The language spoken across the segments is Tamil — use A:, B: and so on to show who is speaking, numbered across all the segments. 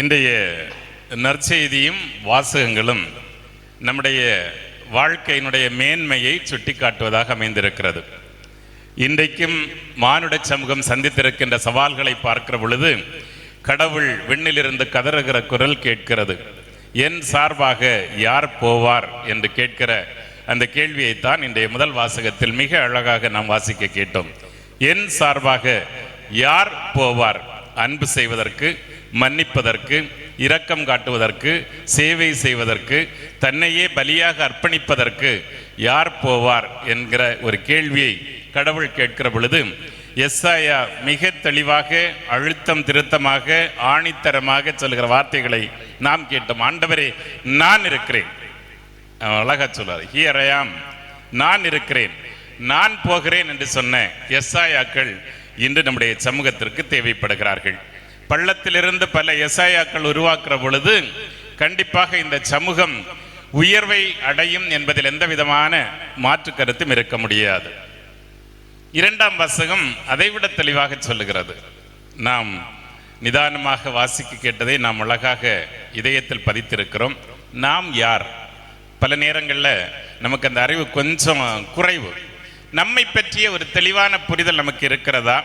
A: இன்றைய நற்செய்தியும் வாசகங்களும் நம்முடைய வாழ்க்கையினுடைய மேன்மையை சுட்டிக்காட்டுவதாக அமைந்திருக்கிறது. இன்றைக்கும் மானுட சமூகம் சந்தித்திருக்கின்ற சவால்களை பார்க்கிற பொழுது கடவுள் விண்ணிலிருந்து கதறுகிற குரல் கேட்கிறது. என் சார்பாக யார் போவார் என்று கேட்கிற அந்த கேள்வியைத்தான் இன்றைய முதல் வாசகத்தில் மிக அழகாக நாம் வாசிக்க கேட்டோம். என் சார்பாக யார் போவார்? அன்பு செய்வதற்கு மன்னிப்பதற்கு இரக்கம் காட்டுவதற்கு சேவை செய்வதற்கு தன்னையே பலியாக அர்ப்பணிப்பதற்கு யார் போவார் என்கிற ஒரு கேள்வியை கடவுள் கேட்கிற பொழுது எஸ்ஐயா மிக தெளிவாக அழுத்தம் திருத்தமாக ஆணித்தரமாக சொல்கிற வார்த்தைகளை நாம் கேட்டோம். ஆண்டவரே நான் இருக்கிறேன். அழகா சொல்றார். ஹியர் ஐயாம் நான் இருக்கிறேன். நான் போகிறேன் என்று சொன்ன எஸ்ஐயாக்கள் இன்று நம்முடைய சமூகத்திற்கு தேவைப்படுகிறார்கள். பள்ளத்திலிருந்து பல எஸ்ஐயாக்கள் உருவாக்குற பொழுது கண்டிப்பாக இந்த சமூகம் உயர்வை அடையும் என்பதில் எந்த விதமான மாற்று கருத்தும் இருக்க முடியாது. இரண்டாம் வாசகம் அதைவிட தெளிவாக சொல்லுகிறது. நாம் நிதானமாக வாசிக்க கேட்டதை நாம் அழகாக இதயத்தில் பதித்திருக்கிறோம். நாம் யார்? பல நேரங்களில் நமக்கு அந்த அறிவு கொஞ்சம் குறைவு. நம்மை பற்றிய ஒரு தெளிவான புரிதல் நமக்கு இருக்கிறதா?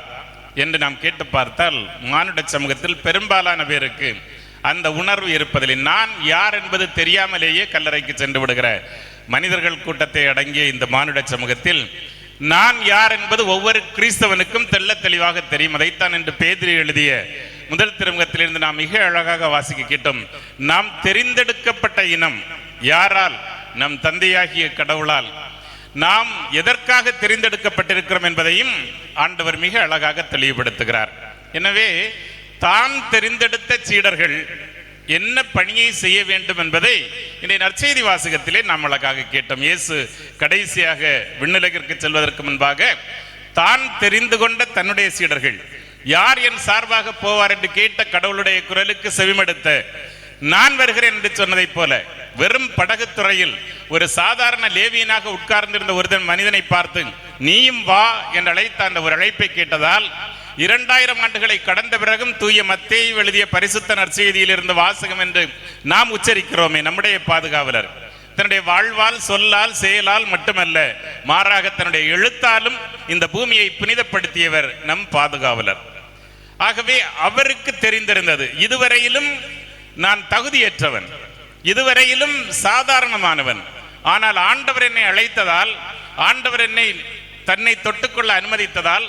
A: என்று நாம் கேட்டு பார்த்தால் மானுட சமூகத்தில் பெரும்பாலான பேருக்கு அந்த உணர்வு இருப்பதில்லை. நான் யார் என்பது தெரியாமலேயே கல்லறைக்கு சென்று விடுகிற மனிதர்கள் கூட்டத்தை அடங்கிய இந்த மானுட சமூகத்தில் நான் யார் என்பது ஒவ்வொரு கிறிஸ்தவனுக்கும் தெல்ல தெளிவாக தெரியும். அதைத்தான் என்று பேதிரி எழுதிய முதல் திருமுகத்திலிருந்து நாம் மிக அழகாக வாசிக்க கேட்டோம் நாம் தெரிந்தெடுக்கப்பட்ட இனம் யாரால்? நம் தந்தையாகிய கடவுளால். நாம் எதற்காக தெரிந்தெடுக்கப்பட்டிருக்கிறோம் என்பதையும் ஆண்டவர் மிக அழகாக தெளிவுபடுத்துகிறார். எனவே தான் தெரிந்தெடுத்த சீடர்கள் என்ன பணியை செய்ய வேண்டும் என்பதை இன்றைய நற்செய்தி வாசகத்திலே நாம் அழகாக கேட்டோம். இயேசு கடைசியாக விண்ணுலகிற்கு செல்வதற்கு முன்பாக தான் தெரிந்து கொண்ட தன்னுடைய சீடர்கள் யார் என் சார்பாக போவார் என்று கேட்ட கடவுளுடைய குரலுக்கு செவிமடுத்த நான் வருகிறேன் என்று சொன்னதைப் போல வெறும் படகுத்துறையில் ஒரு சாதாரண லேவியனாக உட்கார்ந்திருந்த ஒருதன் மனிதனை பார்த்து நீயும் வா என்று அழைத்த அந்த ஒரு அழைப்பை கேட்டதால் இரண்டாயிரம் ஆண்டுகளை கடந்த பிறகும் தூய மத்தேயு எழுதிய பரிசுத்த நற்செய்தியில் இருந்த வாசகம் என்று நாம் உச்சரிக்கிறோமே நம்முடைய பாதுகாவலர். தன்னுடைய வாழ்வால் சொல்லால் செயலால் மட்டுமல்ல மாறாக தன்னுடைய எழுத்தாலும் இந்த பூமியை புனிதப்படுத்தியவர் நம் பாதுகாவலர். ஆகவே அவருக்கு தெரிந்திருந்தது இதுவரையிலும் நான் தகுதியற்றவன். இதுவரையிலும் சாதாரணமானவன். ஆனால் ஆண்டவர் என்னை அழைத்ததால் ஆண்டவர் என்னை தன்னை தொட்டுக்கொள்ள அனுமதித்ததால்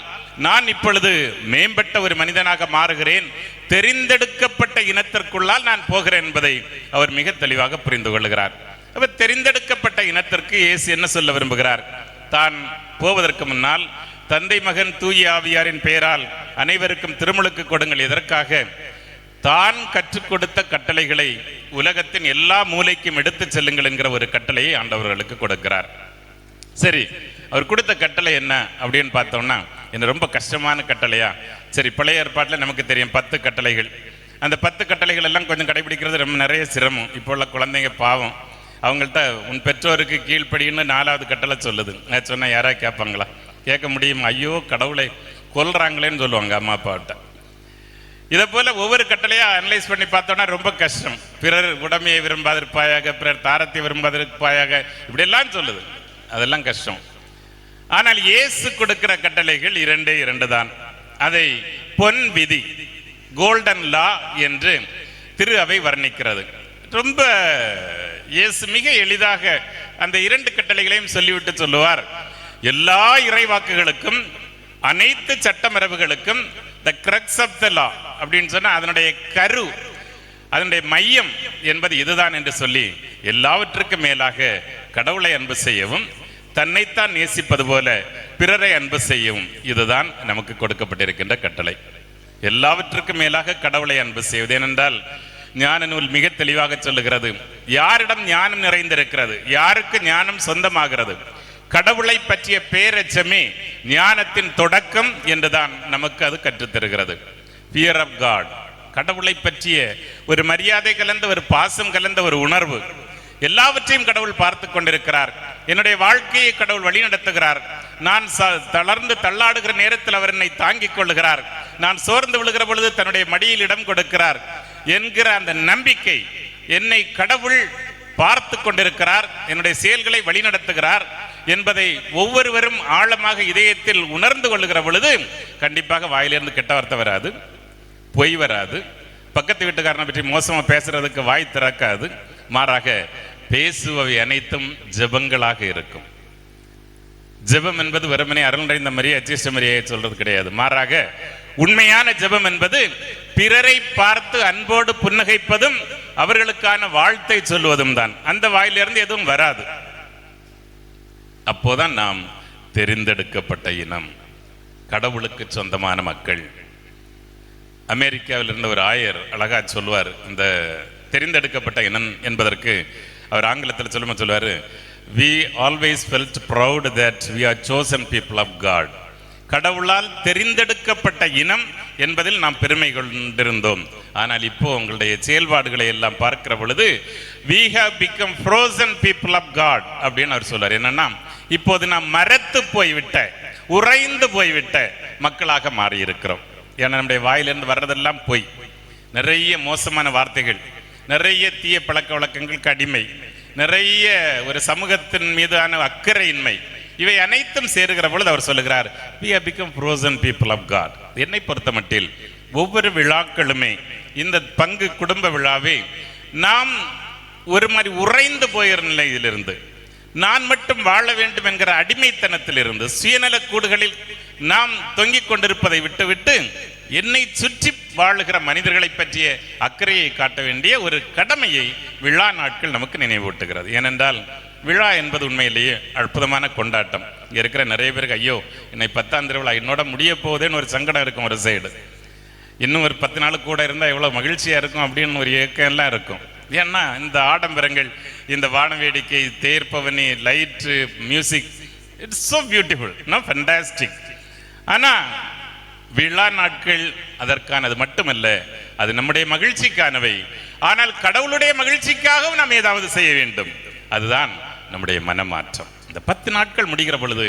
A: நான் இப்பொழுது மேம்பட்ட ஒரு மனிதனாக மாறுகிறேன். தெரிந்தெடுக்கப்பட்ட இனத்திற்குள்ளால் நான் போகிறேன் என்பதை அவர் மிக தெளிவாக புரிந்து கொள்கிறார். அவர் தெரிந்தெடுக்கப்பட்ட இனத்திற்கு இயேசு என்ன சொல்ல விரும்புகிறார்? தான் போவதற்கு முன்னால் தந்தை மகன் தூய ஆவியாரின் பெயரால் அனைவருக்கும் திருமுழுக்கு கொடுங்கள். எதற்காக? தான் கற்றுக் கொடுத்த கட்டளைகளை உலகத்தின் எல்லா மூலைக்கும் எடுத்துச் செல்லுங்கள் என்கிற ஒரு கட்டளையை ஆண்டவர்களுக்கு கொடுக்கிறார். சரி அவர் கொடுத்த கட்டளை என்ன அப்படின்னு பார்த்தோம்னா என்ன ரொம்ப கஷ்டமான கட்டளையா? சரி பழைய ஏற்பாட்டில் நமக்கு தெரியும் பத்து கட்டளைகள். அந்த பத்து கட்டளைகள் எல்லாம் கொஞ்சம் கடைபிடிக்கிறது ரொம்ப நிறைய சிரமம். இப்போ உள்ள குழந்தைங்க பாவம். அவங்கள்ட்ட உன் பெற்றோருக்கு கீழ்ப்படின்னு நாலாவது கட்டளை சொல்லுது. நான் சொன்னால் யாராவது கேட்பாங்களா? கேட்க முடியும்? ஐயோ கடவுளை கொல்றாங்களேன்னு சொல்லுவாங்க அம்மா அப்பாவிட்ட இதை போல ஒவ்வொரு கட்டளையாக அனலைஸ் பண்ணி பார்த்தோம்னா ரொம்ப கஷ்டம். பிறர் உடமையை விரும்பாதிருப்பாயாக பிறர் தாரத்தை விரும்பாதிருப்பாயாக இப்படியெல்லாம் சொல்லுது. அதெல்லாம் கஷ்டம். ஆனால் இயேசு கொடுக்கிற கட்டளைகள் இரண்டே இரண்டு தான் அதை பொன் விதி கோல்டன் லா என்று திரு அவை வர்ணிக்கிறது. ரொம்ப இயேசு மிக எளிதாக அந்த இரண்டு கட்டளைகளையும் சொல்லிவிட்டு சொல்லுவார். எல்லா இறைவாக்குகளுக்கும் அனைத்து சட்டமரபுகளுக்கும் த கிரக்ஸ் ஆஃப் த லா அப்படின்னு சொன்னால் அதனுடைய கரு அதனுடைய மையம் என்பது இதுதான் என்று சொல்லி எல்லாவற்றுக்கும் மேலாக கடவுளை அன்பு செய்யவும் தன்னைத்தான் நேசிப்பது போல பிறரை அன்பு செய்யவும் இதுதான் நமக்கு கொடுக்கப்பட்டிருக்கின்ற கட்டளை. எல்லாவற்றுக்கும் மேலாக கடவுளை அன்பு செய்வது ஏனென்றால் ஞான நூல் மிக தெளிவாக சொல்லுகிறது. யாரிடம் ஞானம் நிறைந்திருக்கிறது யாருக்கு ஞானம் சொந்தமாகிறது கடவுளை பற்றிய பேரச்சமே ஞானத்தின் தொடக்கம் என்றுதான் நமக்கு அது கற்றுத்தருகிறது. ஃபியர் ஆஃப் காட் கடவுளை பற்றிய ஒரு மரியாதை கலந்த ஒரு பாசம் கலந்த ஒரு உணர்வு. எல்லாவற்றையும் கடவுள் பார்த்து கொண்டிருக்கிறார். என்னுடைய வாழ்க்கையை கடவுள் வழிநடத்துகிறார். நான் ச- தளர்ந்து தள்ளாடுகிற நேரத்தில் அவர் என்னை தாங்கிக் கொள்கிறார் நான் சோர்ந்து விழுகிற பொழுது தன்னுடைய மடியில் இடம் கொடுக்கிறார் என்கிற அந்த நம்பிக்கை என்னை கடவுள் பார்த்து கொண்டிருக்கிறார். என்னுடைய செயல்களை வழிநடத்துகிறார். என்பதை ஒவ்வொருவரும் ஆழமாக இதயத்தில் உணர்ந்து கொள்ளுகிற பொழுது கண்டிப்பாக வாயிலிருந்து கெட்ட வார்த்தை வராது பொய் வராது. பக்கத்து வீட்டுக்காரனை பற்றி மோசமா பேசுறதுக்கு வாய் திறக்காது. மாறாக பேசுபவை அனைத்தும் ஜெபங்களாக இருக்கும். ஜெபம் என்பது வெறுமனே அருள் நிறைந்த மரியை அச்சிஷ்ட மரியை சொல்றது கிடையாது. மாறாக உண்மையான ஜெபம் என்பது பிறரை பார்த்து அன்போடு புன்னகைப்பதும் அவர்களுக்கான வாழ்த்தை சொல்வதும் தான். அந்த வாயிலிருந்து எதுவும் வராது. அப்போதான் நாம் தெரிந்தெடுக்கப்பட்ட இனம். கடவுளுக்கு சொந்தமான மக்கள். அமெரிக்காவில் இருந்த ஒரு ஆயர் அழகா சொல்லுவார் இந்த தெரிந்தெடுக்கப்பட்ட இனம் என்பதற்கு அவர் ஆங்கிலத்தில் சொல்லும்போது சொல்லுவார் we always felt proud that we are chosen people of God கடவுளால் தெரிந்தெடுக்கப்பட்ட இனம் என்பதில் நாம் பெருமை கொண்டிருந்தோம். ஆனால் இப்போ உங்களுடைய செயல்பாடுகளை எல்லாம் பார்க்கிற பொழுது we have become chosen people of God அப்படின்னு அவர் சொல்றார். என்னன்னா இப்போது நாம் மரத்து போய்விட்ட உறைந்து போய்விட்ட மக்களாக மாறி இருக்கிறோம் ஏன்னா நம்முடைய வாயிலிருந்து வர்றதெல்லாம் பொய். நிறைய மோசமான வார்த்தைகள் நிறைய தீய பழக்க வழக்கங்களுக்கு அடிமை நிறைய ஒரு சமூகத்தின் மீதான அக்கறையின்மை இவை அனைத்தும் சேருகிற பொழுது அவர் சொல்லுகிறார் we are become chosen people of God என்னை பொறுத்த மட்டில் ஒவ்வொரு விழாக்களுமே இந்த பங்கு குடும்ப விழாவே நாம் ஒரு மாதிரி உறைந்து போயிற நிலையிலிருந்து நான் மட்டும் வாழ வேண்டும் என்கிற அடிமைத்தனத்திலிருந்து சுயநலக் கூடுகளில் நாம் தொங்கிக் கொண்டிருப்பதை விட்டுவிட்டு என்னை சுற்றி வாழுகிற மனிதர்களை பற்றிய அக்கறையை காட்ட வேண்டிய ஒரு கடமையை விழா நாட்கள் நமக்கு நினைவூட்டுகிறது. ஏனென்றால் விழா என்பது உண்மையிலேயே அற்புதமான கொண்டாட்டம். இருக்கிற நிறைய பேருக்கு ஐயோ என்னை பத்தாம் திருவிழா என்னோட முடிய போகுதேன்னு ஒரு சங்கடம் இருக்கும் ஒரு சைடு இன்னும் ஒரு பத்து நாள் கூட இருந்தால் எவ்வளோ மகிழ்ச்சியாக இருக்கும் அப்படின்னு ஒரு ஏக்கம் எல்லாம் இருக்கும். ஏன்னா இந்த ஆடம்பரங்கள் இந்த வான வேடிக்கை தேர்ப்பவனி light music it's so beautiful no fantastic ஆனால் விழா நாட்கள் அதற்கானது மட்டுமல்ல அது நம்முடைய மகிழ்ச்சிக்கானவை. ஆனால் கடவுளுடைய மகிழ்ச்சிக்காகவும் நாம் ஏதாவது செய்ய வேண்டும். அதுதான் நம்முடைய மனமாற்றம். இந்த பத்து நாட்கள் முடிகிற பொழுது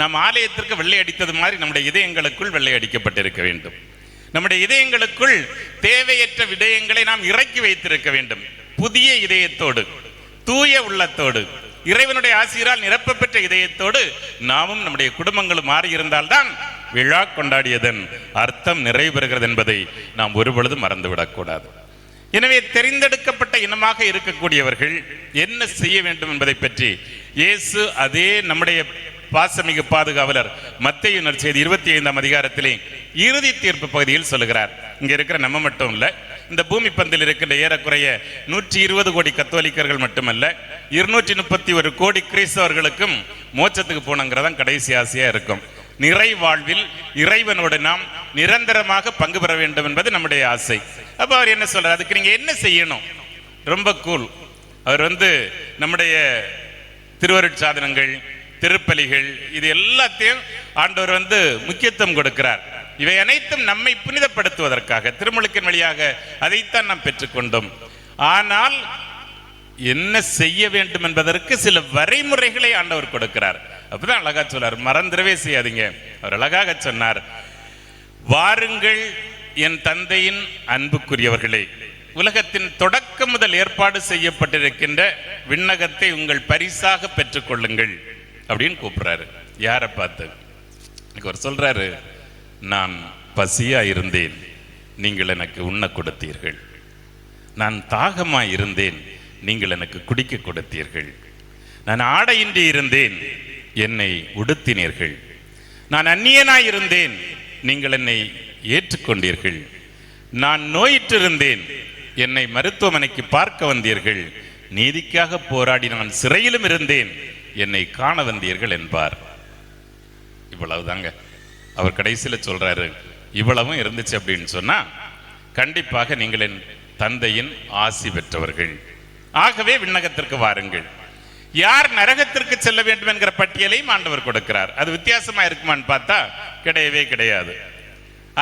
A: நாம் ஆலயத்திற்கு வெள்ளை அடித்தது மாதிரி நம்முடைய இதயங்களுக்குள் வெள்ளை அடிக்கப்பட்டிருக்க வேண்டும். நம்முடைய இதயங்களுக்குள் தேவையற்ற விடயங்களை நாம் இறக்கி வைத்திருக்க வேண்டும். புதிய இதயத்தோடு தூய உள்ளத்தோடு இறைவனுடைய ஆசிரியரால் நிரப்பப்பெற்ற இதயத்தோடு நாமும் நம்முடைய குடும்பங்களும் மாறி இருந்தால்தான் விழா கொண்டாடியதன் அர்த்தம் நிறைவேறுகிறது என்பதை நாம் ஒருபொழுதும் மறந்துவிடக்கூடாது. எனவே தெரிந்தெடுக்கப்பட்ட இனமாக இருக்கக்கூடியவர்கள் என்ன செய்ய வேண்டும் என்பதை பற்றி இயேசு அதே நம்முடைய பாசமிகு பாதுகாவலர் மத்திய நற்செய்தி இருபத்தி ஐந்தாம் அதிகாரத்திலே இறுதி தீர்ப்பு பகுதியில் சொல்லுகிறார். இங்க இருக்கிற நம்ம மட்டும் இல்ல இந்த பூமி பந்தில் இருக்கின்ற ஏறக்குறைய நூற்றி இருபது கோடி கத்தோலிக்கர்கள் மட்டுமல்ல இருநூற்றி முப்பத்தி ஒரு கோடி கிறிஸ்தவர்களுக்கும் மோட்சத்துக்கு போனங்கிறதான் கடைசி ஆசையா இருக்கும். நிறைவாழ்வில் இறைவனோடு நாம் நிரந்தரமாக பங்கு பெற வேண்டும் என்பது நம்முடைய ஆசை. அப்போ அவர் என்ன சொல்றார்? அதுக்கு நீங்க என்ன செய்யணும்? ரொம்ப கூல் அவர் வந்து நம்முடைய திருவருட்சாதனங்கள் திருப்பலிகள் இது எல்லாத்தையும் ஆண்டவர் வந்து முக்கியத்துவம் கொடுக்கிறார். இவை அனைத்தும் நம்மை புனிதப்படுத்துவதற்காக திருமுழுக்கின் வழியாக அதைத்தான் நாம் பெற்றுக்கொண்டோம். ஆனால் என்ன செய்ய வேண்டும் என்பதற்கு சில வரைமுறைகளை ஆண்டவர் கொடுக்கிறார். அப்பதான் அழகா சொன்னார் மறந்துடவே செய்யாதீங்க. அவர் அழகாக சொன்னார் வாருங்கள் என் தந்தையின் அன்புக்குரியவர்களே உலகத்தின் தொடக்கம் முதல் ஏற்பாடு செய்யப்பட்டிருக்கின்ற விண்ணகத்தை உங்கள் பரிசாக பெற்றுக்கொள்ளுங்கள். அப்படின்னு கூப்பிடுறாரு. யாரை பார்த்து? அவர் சொல்றாரு நான் பசியா இருந்தேன் நீங்கள் எனக்கு உண்ண கொடுத்தீர்கள். நான் தாகமா இருந்தேன் நீங்கள் எனக்கு குடிக்க கொடுத்தீர்கள். நான் ஆடையின்றி இருந்தேன் என்னை உடுத்தினீர்கள். நான் அந்நியனாய் இருந்தேன் நீங்கள் என்னை ஏற்றுக்கொண்டீர்கள். நான் நோயிற்றிருந்தேன் என்னை மருத்துவமனைக்கு பார்க்க வந்தீர்கள். நீதிக்காக போராடி நான் சிறையிலும் இருந்தேன் என்னை காண வந்தீர்கள் என்பார். இவ்வளவுதாங்க. அவர் கடைசியில் சொல்றாரு இவ்வளவும் இருந்துச்சு அப்படின்னு சொன்னா கண்டிப்பாக நீங்கள் என் தந்தையின் ஆசி பெற்றவர்கள். ஆகவே விண்ணகத்திற்கு வாருங்கள். யார் நரகத்திற்கு செல்ல வேண்டும் என்கிற பட்டியலையும் ஆண்டவர் கொடுக்கிறார். அது வித்தியாசமா இருக்குமான்னு பார்த்தா கிடையவே கிடையாது.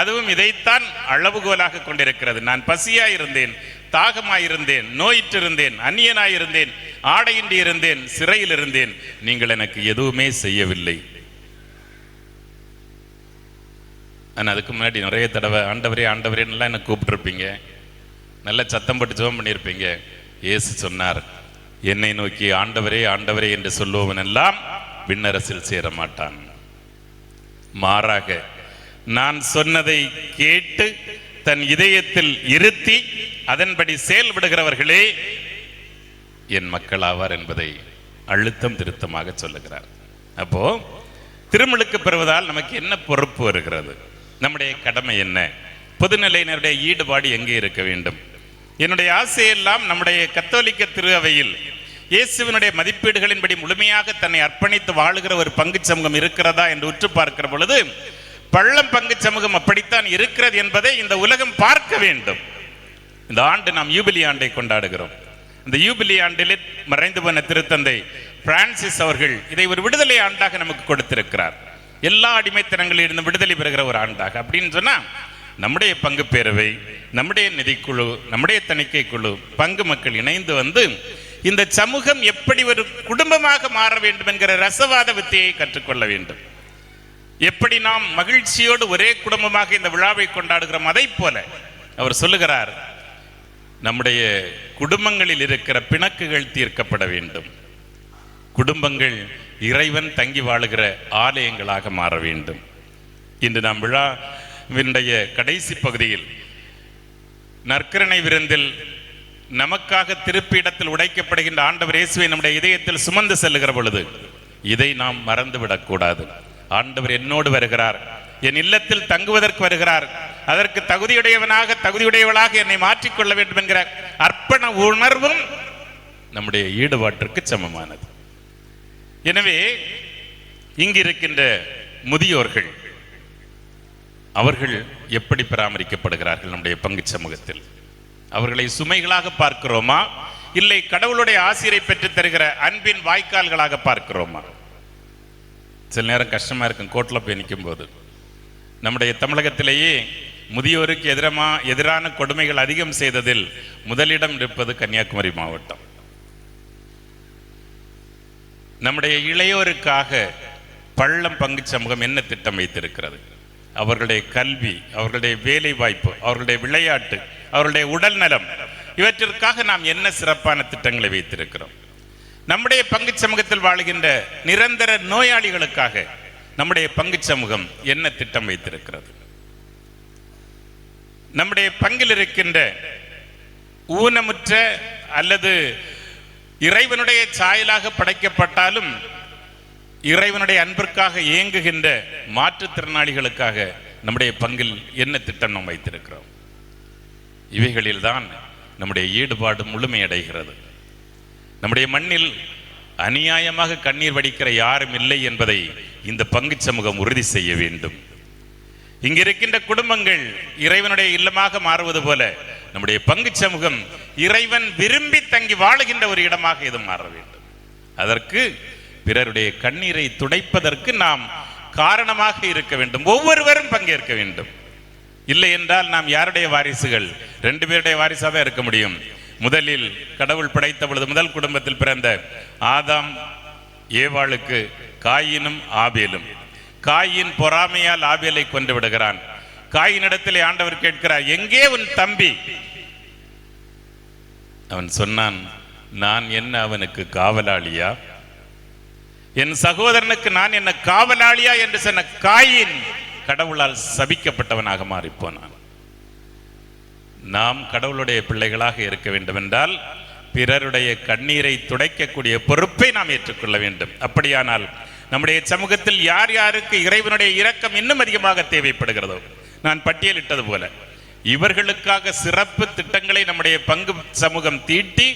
A: அதுவும் இதைத்தான் அளவுகோலாக கொண்டிருக்கிறது. நான் பசியா இருந்தேன் தாகமாய் இருந்தேன் நோயிற்றிருந்தேன் அந்நியனாய் இருந்தேன் ஆடையின்றி இருந்தேன் சிறையில் இருந்தேன் நீங்கள் எனக்கு எதுவுமே செய்யவில்லை. ஆனால் அதுக்கு முன்னாடி நிறைய தடவை ஆண்டவரே ஆண்டவரேன்னுலாம் என்ன கூப்பிட்டுருப்பீங்க. நல்ல சத்தம் போட்டு ஜெபம் பண்ணியிருப்பீங்க. இயேசு சொன்னார் என்னை நோக்கி ஆண்டவரே ஆண்டவரே என்று சொல்லுவவன் எல்லாம் விண்ணரசில் சேர மாட்டான் மாறாக நான் சொன்னதை கேட்டு தன் இதயத்தில் இருத்தி அதன்படி செயல்படுகிறவர்களே என் மக்கள் ஆவார் என்பதை அழுத்தம் திருத்தமாக சொல்லுகிறார். அப்போ திருமலுக்கு பெறுவதால் நமக்கு என்ன பொறுப்பு வருகிறது? நம்முடைய கடமை என்ன? பொதுநிலையினருடைய ஈடுபாடு எங்கே இருக்க வேண்டும்? என்னுடைய ஆசையெல்லாம் நம்முடைய கத்தோலிக்க திரு அவையில் இயேசுவினுடைய மதிப்பீடுகளின்படி முழுமையாக தன்னை அர்ப்பணித்து வாழுகிற ஒரு பங்குச் சமூகம் இருக்கிறதா என்று உற்று பார்க்கிற பொழுது பள்ளம் பங்குச் சமூகம் அப்படித்தான் இருக்கிறது என்பதை இந்த உலகம் பார்க்க வேண்டும். இந்த ஆண்டு நாம் யூபிலி ஆண்டை கொண்டாடுகிறோம். இந்த யூபிலி ஆண்டிலே மறைந்து போன திருத்தந்தை பிரான்சிஸ் அவர்கள் இதை ஒரு விடுதலை ஆண்டாக நமக்கு கொடுத்திருக்கிறார். எல்லா அடிமைத்தனங்களில் இருந்து விடுதலை பெறுகிற ஒரு ஆண்டாக. அப்படின்னு சொன்னா நம்முடைய பங்கு பேரவை நம்முடைய நிதிக்குழு நம்முடைய தணிக்கை குழு பங்கு மக்கள் இணைந்து வந்து இந்த சமூகம் எப்படி ஒரு குடும்பமாக மாற வேண்டும் என்கிற ரசவாத வித்தியை கற்றுக்கொள்ள வேண்டும். எப்படி நாம் மகிழ்ச்சியோடு ஒரே குடும்பமாக இந்த விழாவை கொண்டாடுகிறோம் அதை போல அவர் சொல்லுகிறார் நம்முடைய குடும்பங்களில் இருக்கிற பிணக்குகள் தீர்க்கப்பட வேண்டும். குடும்பங்கள் இறைவன் தங்கி வாழுகிற ஆலயங்களாக மாற வேண்டும். இன்று நாம் விழா விழாவினுடைய கடைசி பகுதியில் நற்கரணை விருந்தில் நமக்காக திருப்பிடத்தில் உடைக்கப்படுகின்ற ஆண்டவர் இயேசுவை நம்முடைய இதயத்தில் சுமந்து செல்லுகிற பொழுது இதை நாம் மறந்துவிடக் கூடாது. ஆண்டவர் என்னோடு வருகிறார். என் இல்லத்தில் தங்குவதற்கு வருகிறார். அதற்கு தகுதியுடையவனாக தகுதியுடையவளாக என்னை மாற்றிக்கொள்ள வேண்டும் என்கிற அர்ப்பண உணர்வும் நம்முடைய ஈடுபாட்டிற்கு சமமானது. எனவே இங்கிருக்கின்ற முதியோர்கள் அவர்கள் எப்படி பராமரிக்கப்படுகிறார்கள் நம்முடைய பங்கு சமூகத்தில்? அவர்களை சுமைகளாக பார்க்கிறோமா? இல்லை கடவுளுடைய ஆசிரியரை பெற்று தருகிற அன்பின் வாய்க்கால்களாக பார்க்கிறோமா? சில நேரம் கஷ்டமா இருக்கும் கோட்ல போய் நிற்கும் போது நம்முடைய தமிழகத்திலேயே முதியோருக்கு எதிரமா எதிரான கொடுமைகள் அதிகம் செய்ததில் முதலிடம் இருப்பது கன்னியாகுமரி மாவட்டம். நம்முடைய இளையோருக்காக பள்ளம் பங்கு சமூகம் என்ன திட்டம் வைத்திருக்கிறது? அவர்களுடைய கல்வி அவர்களுடைய வேலை வாய்ப்பு அவர்களுடைய விளையாட்டு அவர்களுடைய உடல் நலம் இவற்றிற்காக நாம் என்ன சிறப்பான திட்டங்களை வைத்திருக்கிறோம்? நம்முடைய பங்கு சமூகத்தில் வாழ்கின்ற நிரந்தர நோயாளிகளுக்காக நம்முடைய பங்கு சமூகம் என்ன திட்டம் வைத்திருக்கிறது? நம்முடைய பங்கில் இருக்கின்ற ஊனமுற்ற அல்லது இறைவனுடைய சாயலாக படைக்கப்பட்டாலும் இறைவனுடைய அன்பிற்காக இயங்குகின்ற மாற்றுத்திறனாளிகளுக்காக நம்முடைய பங்கில் என்ன திட்டம் நாம் வைத்திருக்கிறோம்? இவைகளில்தான் நம்முடைய ஈடுபாடு முழுமையடைகிறது. நம்முடைய மண்ணில் அநியாயமாக கண்ணீர் வடிக்கிற யாரும் இல்லை என்பதை இந்த பங்கு சமூகம் உறுதி செய்ய வேண்டும். இங்க இருக்கின்ற குடும்பங்கள் இறைவனுடைய இல்லமாக மாறுவது போல நம்முடைய பங்கு சமூகம் இறைவன் விரும்பி தங்கி வாழுகின்ற ஒரு இடமாக இது மாற வேண்டும். அதற்கு பிறருடைய கண்ணீரை துடைப்பதற்கு நாம் காரணமாக இருக்க வேண்டும். ஒவ்வொருவரும் பங்கேற்க வேண்டும். இல்லை என்றால் நாம் யாருடைய வாரிசுகள்? ரெண்டு பேருடைய வாரிசாக தான் இருக்க முடியும். முதலில் கடவுள் படைத்த பொழுது முதல் குடும்பத்தில் பிறந்த ஆதாம் ஏவாளுக்கு காயினும் ஆபேலும். காயின் பொறாமையால் ஆபேலை கொண்டு விடுகிறான். காயினிடத்திலே ஆண்டவர் கேட்கிறார் எங்கே உன் தம்பி? அவன் சொன்னான் நான் என்ன அவனுக்கு காவலாளியா? என் சகோதரனுக்கு நான் என்ன காவலாளியா என்று சொன்ன காயின் கடவுளால் சபிக்கப்பட்டவனாக மாறிப்போனான். நாம் கடவுளுடைய பிள்ளைகளாக இருக்க வேண்டும் என்றால் பிறருடைய கண்ணீரை துடைக்கக்கூடிய பொறுப்பை நாம் ஏற்றுக்கொள்ள வேண்டும். அப்படியானால் நம்முடைய சமூகத்தில் யார் யாருக்கு இறைவனுடைய இரக்கம் இன்னும் அதிகமாக தேவைப்படுகிறதோ நான் பட்டியலிட்டது போல இவர்களுக்காக சிறப்பு திட்டங்களை நம்முடைய பங்கு சமூகம் தீட்டி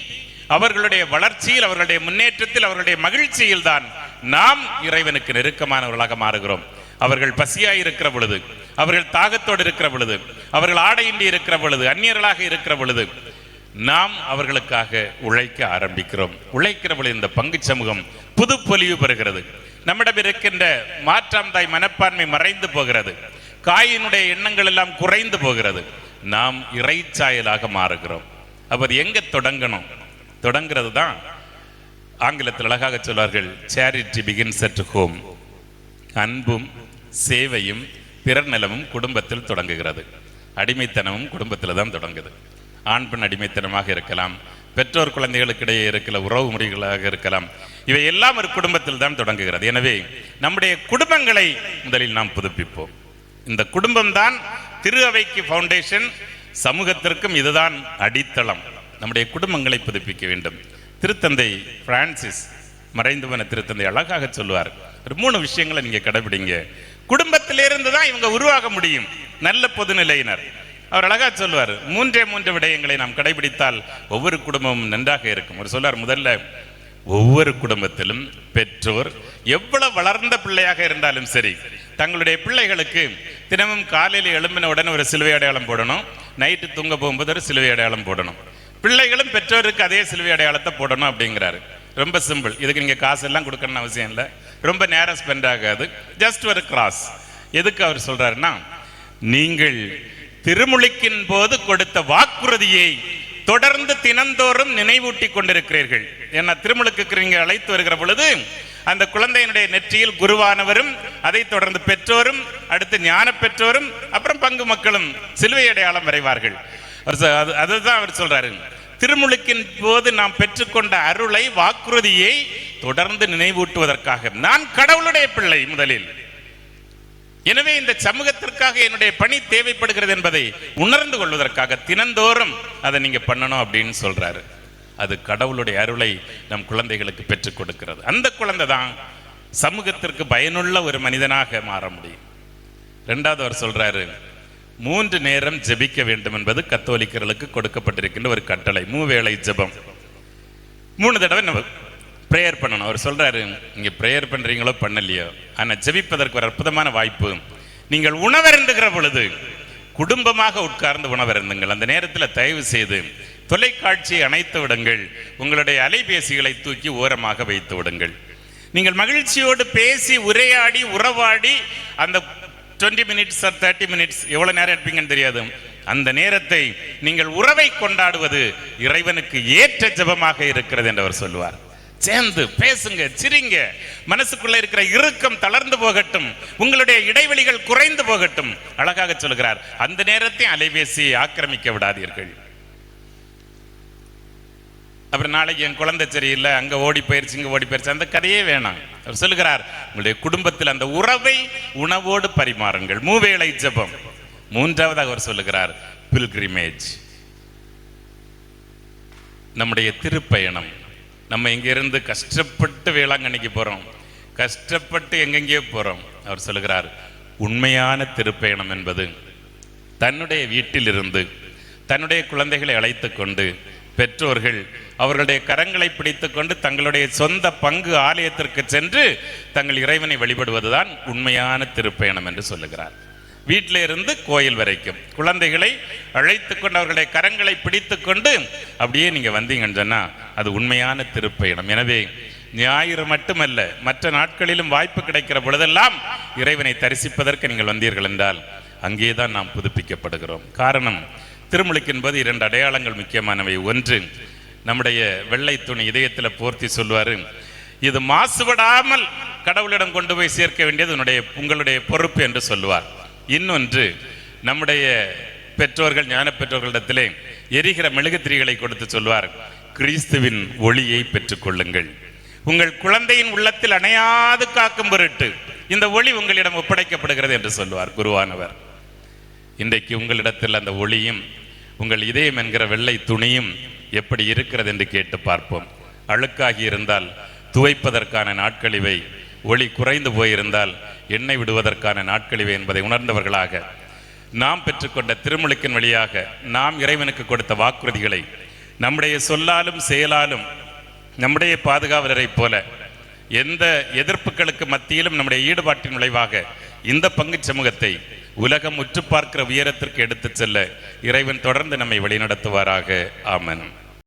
A: அவர்களுடைய வளர்ச்சியில் அவர்களுடைய முன்னேற்றத்தில் அவர்களுடைய மகிழ்ச்சியில் தான் நாம் இறைவனுக்கு நெருக்கமானவர்களாக மாறுகிறோம். அவர்கள் பசியாய் இருக்கிற பொழுது அவர்கள் தாகத்தோடு இருக்கிற பொழுது அவர்கள் ஆடையின்றி இருக்கிற பொழுது அந்நியர்களாக இருக்கிற பொழுது நாம் அவர்களுக்காக உழைக்க ஆரம்பிக்கிறோம். உழைக்கிற பொழுது இந்த பங்கு சமூகம் புது பொலிவு பெறுகிறது. நம்மிடம் இருக்கின்ற மாற்றாந்தாய் மனப்பான்மை மறைந்து போகிறது. காயினுடைய எண்ணங்கள் எல்லாம் குறைந்து போகிறது. நாம் இறைச்சாயலாக மாறுகிறோம். அவர் எங்கே எங்க தொடங்கணும்? தொடங்கிறது தான் ஆங்கிலத்தில் அழகாக சொல்வார்கள் சேரிட்டி பிகின்ஸ் அட் ஹோம் அன்பும் சேவையும் பிறர் நலமும் குடும்பத்தில் தொடங்குகிறது. அடிமைத்தனமும் குடும்பத்தில் தான் தொடங்குது. ஆண் பெண் அடிமைத்தனமாக இருக்கலாம் பெற்றோர் குழந்தைகளுக்கிடையே இருக்கிற உறவு முறைகளாக இருக்கலாம் இவை எல்லாம் ஒரு குடும்பத்தில் தான் தொடங்குகிறது. எனவே நம்முடைய குடும்பங்களை முதலில் நாம் புதுப்பிப்போம். இந்த குடும்பம் தான் திரு அவைக்கு ஃபவுண்டேஷன் சமூகத்திற்கும் இதுதான் அடித்தளம். நம்முடைய குடும்பங்களை புதுப்பிக்க வேண்டும். திருத்தந்தை பிரான்சிஸ் மறைந்துவன திருத்தந்தை அழகாக சொல்லுவார். ஒரு மூணு விஷயங்களை நீங்கள் கடைபிடிங்க. குடும்பத்திலிருந்து தான் இவங்க உருவாக முடியும். நல்ல பொதுநிலையினர். அவர் அழகா சொல்லுவார் மூன்றே மூன்று விடயங்களை நாம் கடைபிடித்தால் ஒவ்வொரு குடும்பமும் நன்றாக இருக்கும். ஒரு சொல்லார் முதல்ல ஒவ்வொரு குடும்பத்திலும் பெற்றோர் எவ்வளவு வளர்ந்த பிள்ளையாக இருந்தாலும் சரி தங்களுடைய பிள்ளைகளுக்கு தினமும் காலையில் எழும்பின உடனே ஒரு சிலுவை அடையாளம் போடணும். நைட்டு தூங்க போகும்போது ஒரு சிலுவை அடையாளம் போடணும். பிள்ளைகளும் பெற்றோருக்கு அதே சிலுவை அடையாளத்தை போடணும் அப்படிங்கிறாரு. ரொம்ப சிம்பிள் இதுக்கு நீங்கள் காசு எல்லாம் கொடுக்கணும்னு அவசியம் இல்லை. ரொம்ப நேரம் ஸ்பெண்ட் ஆகாது. ஜஸ்ட் ஒரு கிராஸ் எதுக்கு அவர் சொல்றாருன்னா நீங்கள் திருமுழுக்கின் போது கொடுத்த வாக்குறுதியை தொடர்ந்து தினந்தோறும் நினைவூட்டி கொண்டிருக்கிறீர்கள். ஏன்னா திருமுழுக்கு அழைத்து வருகிற பொழுது அந்த குழந்தையினுடைய நெற்றியில் குருவானவரும் அதை தொடர்ந்து பெற்றோரும் அடுத்து ஞான பெற்றோரும் அப்புறம் பங்கு மக்களும் சிலுவை அடையாளம் வரைவார்கள். அது- அதுதான் அவர் சொல்றாரு. திருமுழுக்கின் போது நாம் பெற்றுக்கொண்ட அருளை வாக்குறுதியை தொடர்ந்து நினைவூட்டுவதற்காக. நான் கடவுளுடைய பிள்ளை முதலில். எனவே இந்த சமூகத்திற்காக என்னுடைய பணி தேவைப்படுகிறது என்பதை உணர்ந்து கொள்வதற்காக தினந்தோறும் அதை நீங்க பண்ணணும் அப்படின்னு சொல்றாரு. அது கடவுளுடைய அருளை நம் குழந்தைகளுக்கு பெற்றுக் கொடுக்கிறது. அந்த குழந்தை தான் சமூகத்திற்கு பயனுள்ள ஒரு மனிதனாக மாற முடியும். ரெண்டாவது அவர் சொல்றாரு மூன்று நேரம் ஜெபிக்க வேண்டும் என்பது கத்தோலிக்கர்களுக்கு கொடுக்கப்பட்டிருக்கின்ற ஒரு கட்டளை. மூவேளை ஜெபம். மூணு தடவை நம்ம ப்ரேயர் பண்ணணும். அவர் சொல்கிறாரு நீங்கள் ப்ரேயர் பண்ணுறீங்களோ பண்ணலையோ? ஆனால் ஜெபிப்பதற்கு ஒரு அற்புதமான வாய்ப்பு. நீங்கள் உணவருந்துகிற பொழுது குடும்பமாக உட்கார்ந்து உணவருந்துங்கள். அந்த நேரத்தில் தயவு செய்து தொலைக்காட்சியை அணைத்து விடுங்கள். உங்களுடைய அலைபேசிகளை தூக்கி ஓரமாக வைத்து விடுங்கள். நீங்கள் மகிழ்ச்சியோடு பேசி உரையாடி உறவாடி அந்த twenty minutes or thirty minutes எவ்வளோ நேரம் இருப்பீங்கன்னு தெரியாது. அந்த நேரத்தை நீங்கள் உறவை கொண்டாடுவது இறைவனுக்கு ஏற்ற ஜெபமாக இருக்கிறது என்று அவர் சொல்லுவார். சேர்ந்து பேசுங்க சிரிங்க. மனசுக்குள்ள இருக்கிற இறுக்கம் தளர்ந்து போகட்டும். உங்களுடைய இடைவெளிகள் குறைந்து போகட்டும். அழகாக சொல்கிறார் அந்த நேரத்தை அலைபேசியை ஆக்கிரமிக்க விடாதீர்கள். அப்புறம் நாளைக்கு என் குழந்தை சரியில்லை அங்கே ஓடி போயிடுச்சு இங்கே ஓடி போயிருச்சு அந்த கதையே வேணாம். அவர் சொல்லுகிறார் உங்களுடைய குடும்பத்தில் அந்த உறவை உணவோடு பரிமாறுங்கள். மூவேளை ஜபம். மூன்றாவதாக அவர் சொல்லுகிறார் பில்கிரிமேஜ். நம்முடைய திருப்பயணம். நம்ம இங்கிருந்து கஷ்டப்பட்டு வேளாங்கண்ணிக்கு போகிறோம் கஷ்டப்பட்டு எங்கெங்கேயோ போகிறோம் அவர் சொல்லுகிறார் உண்மையான திருப்பயணம் என்பது தன்னுடைய வீட்டிலிருந்து தன்னுடைய குழந்தைகளை அழைத்து கொண்டு பெற்றோர்கள் அவர்களுடைய கரங்களை பிடித்துக்கொண்டு தங்களுடைய சொந்த பங்கு ஆலயத்திற்கு சென்று தங்கள் இறைவனை வழிபடுவதுதான் உண்மையான திருப்பயணம் என்று சொல்லுகிறார். வீட்டில இருந்து கோயில் வரைக்கும் குழந்தைகளை அழைத்து கொண்டு அவர்களுடைய கரங்களை பிடித்துக்கொண்டு அப்படியே நீங்கள் வந்தீங்கன்னு சொன்னால் அது உண்மையான திருப்பயணம். எனவே ஞாயிறு மட்டுமல்ல மற்ற நாட்களிலும் வாய்ப்பு கிடைக்கிற பொழுதெல்லாம் இறைவனை தரிசிப்பதற்கு நீங்கள் வந்தீர்கள் என்றால் அங்கேதான் நாம் புதுப்பிக்கப்படுகிறோம். காரணம் திருமுழுக்கு என்பது இரண்டு அடையாளங்கள் முக்கியமானவை. ஒன்று நம்முடைய வெள்ளை துணி இதயத்தில் போர்த்தி சொல்வாரு இது மாசுபடாமல் கடவுளிடம் கொண்டு போய் சேர்க்க வேண்டியது உன்னுடைய உங்களுடைய பொறுப்பு என்று சொல்லுவார். இன்னொன்று நம்முடைய பெற்றோர்கள் ஞான பெற்றோர்களிடத்திலே எரிகிற மெழுகுத்திரிகளை கொடுத்து சொல்வார் கிறிஸ்துவின் ஒளியை பெற்றுக்கொள்ளுங்கள் உங்கள் குழந்தையின் உள்ளத்தில் அணையாது காக்கும் பொருட்டு இந்த ஒளி உங்களிடம் ஒப்படைக்கப்படுகிறது என்று சொல்லுவார் குருவானவர். இன்றைக்கு உங்களிடத்தில் அந்த ஒளியும் உங்கள் இதயம் என்கிற வெள்ளை துணியும் எப்படி இருக்கிறது என்று கேட்டு பார்ப்போம். அழுக்காகி இருந்தால் துவைப்பதற்கான நாட்களிவை ஒளி குறைந்து போயிருந்தால் எண்ணெய் விடுவதற்கான நாட்களிவை என்பதை உணர்ந்தவர்களாக நாம் பெற்றுக்கொண்ட திருமுழுக்கின் வழியாக நாம் இறைவனுக்கு கொடுத்த வாக்குறுதிகளை நம்முடைய சொல்லாலும் செயலாலும் நம்முடைய பாதுகாவலரைப் போல எந்த எதிர்ப்புகளுக்கு மத்தியிலும் நம்முடைய ஈடுபாட்டின் விளைவாக இந்த பங்கு சமூகத்தை உலகம் உற்று பார்க்கிற உயரத்திற்கு எடுத்துச் செல்ல இறைவன் தொடர்ந்து நம்மை வழிநடத்துவாராக. ஆமன்.